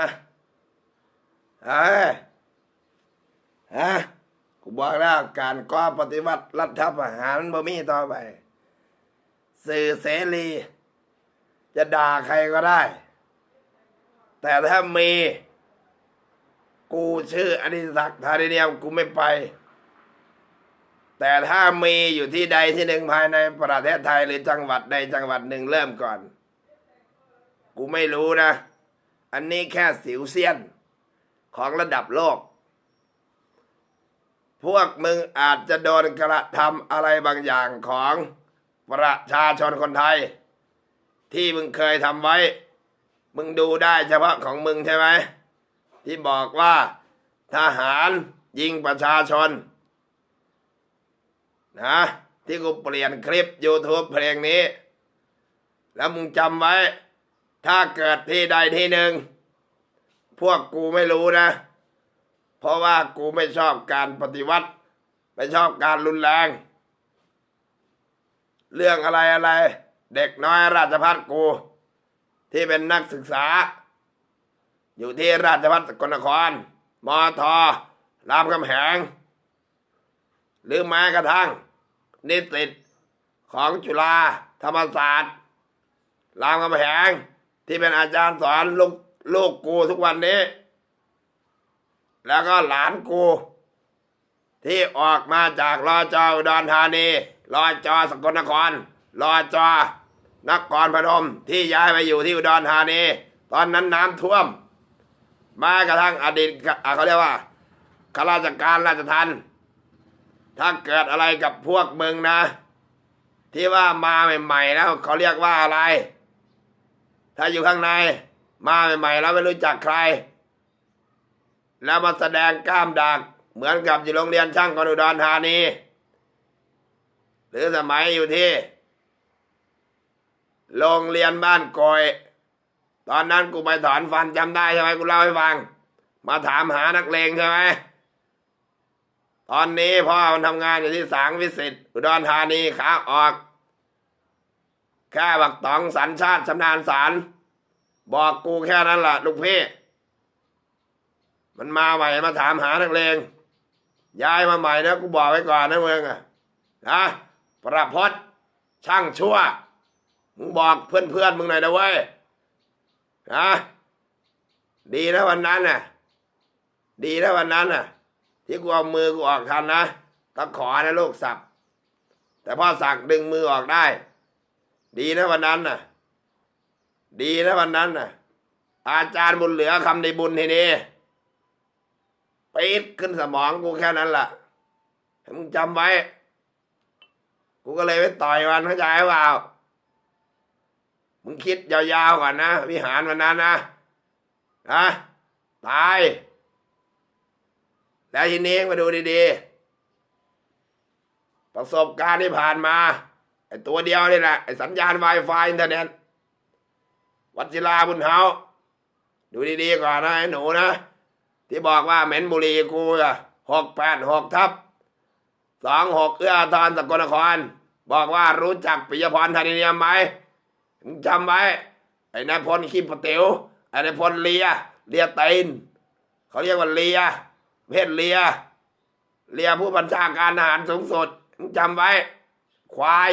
ฮะเฮ้ยฮะกูบอกแล้วการก่อปฏิวัติรัฐประหารบ่มีต่อไป สื่อเสรี จะด่าใครก็ได้ แต่ถ้ามี กูชื่ออดิศักดิ์ธาริเนียมกูไม่ไป แต่ถ้ามีอยู่ที่ใดที่หนึ่งภายในประเทศไทยหรือจังหวัดใดจังหวัดหนึ่งเริ่มก่อน กูไม่รู้นะ อันนี้แค่สิวเซียนของระดับโลก พวกมึงอาจจะโดนกระทำอะไรบางอย่างของประชาชนคนไทย ที่มึงเคยทำไว้ มึงดูได้เฉพาะของมึงใช่ไหม ที่บอกว่าทหารยิงประชาชน นะ ที่กูเปลี่ยนคลิป YouTube เพลงนี้ แล้วมึงจำไว้ ถ้าเกิดที่ใดที่หนึ่ง พวกกูไม่รู้นะ เพราะว่ากูไม่ชอบการปฏิวัติ ไม่ชอบการรุนแรง เรื่องอะไรอะไร เด็กน้อยราชพัฒกู ที่เป็นนักศึกษา อยู่ที่ราชพัฒสกลนครมอทอรามคำแหง หรือแม้กระทั่ง นิสิตของจุฬาธรรมศาสตร์รามคำแหง ที่เป็นอาจารย์สอนลูกลูกกูทุกวันนี้ แล้วก็หลานกู ที่ออกมาจากรอจออุดรธานีรอจอสกลนครรอจอนครพนมที่ย้ายไปอยู่ที่อุดรธานีตอนนั้นน้ำท่วม มากระทั่งอดีตเขาเรียกว่าข้าราชการราชทันถ้าเกิดอะไรกับพวกมึงนะ ที่ว่ามาใหม่ๆแล้วเขาเรียกว่าอะไร ถ้าอยู่ข้างในมาใหม่ๆแล้วไม่รู้จักใคร แล้วมาแสดงกล้ามดัก เหมือนกับอยู่โรงเรียนช่างกรอุดรธานีหรือสมัยอยู่ที่ โรงเรียนบ้านกอย ตอนนั้นกูไปถอนฟันจำได้ใช่ไหมกูเล่าให้ฟัง มาถามหานักเลงใช่ไหมตอนนี้พ่อมันทำงานอยู่ที่สางวิสิตอุดรธานีขาออก แค่บักตองสัญชาติชำนาญสาร บอกกูแค่นั้นล่ะลูกพี่ มันมาใหม่มาถามหานักเลงย้ายมาใหม่นะกูบอกไว้ก่อนนะเมึงอะนะประพศช่างชั่ว มึงบอกเพื่อนเพื่อนมึงหน่อยนะเว้ยนะดีนะวันนั้นน่ะ ดีนะวันนั้นน่ะ ที่กูเอามือกูออกทันนะตะขอนะลูกสับ แต่พ่อสักดึงมือออกได้ ดีนะวันนั้นน่ะ ดีนะวันนั้นน่ะ อาจารย์บุญเหลือคำในบุญทีนี้ปีดขึ้นสมองกูแค่นั้นล่ะมึงจำไว้ กูก็เลยไปต่อยมันเข้าใจเปล่ามึงคิดยาวๆก่อนนะวิหารวันนั้นนะนะตาย แล้วทีนี้มาดูดีๆ ประสบการณ์ที่ผ่านมา ไอ้ตัวเดียวนี่แหละไอ้สัญญาณ Wi-Fi อินเทอร์เน็ตวัชิราบุญเฮาดูดีๆก่อนนะไอ้หนูนะ ที่บอกว่าเหม็นบุรีกูอะหกแปดหกทับสองหกเอื้ออาทรสกลนคร บอกว่ารู้จักปิยพรธานิเนียมไหมจำไว้ ไอ้นายพลขี้ปะเตียวไอ้นายพลเลีย เลียตีนเขาเรียกว่าเลีย เพศเลีย เลียผู้บัญชาการทหารสูงสุดจำไว้ ควาย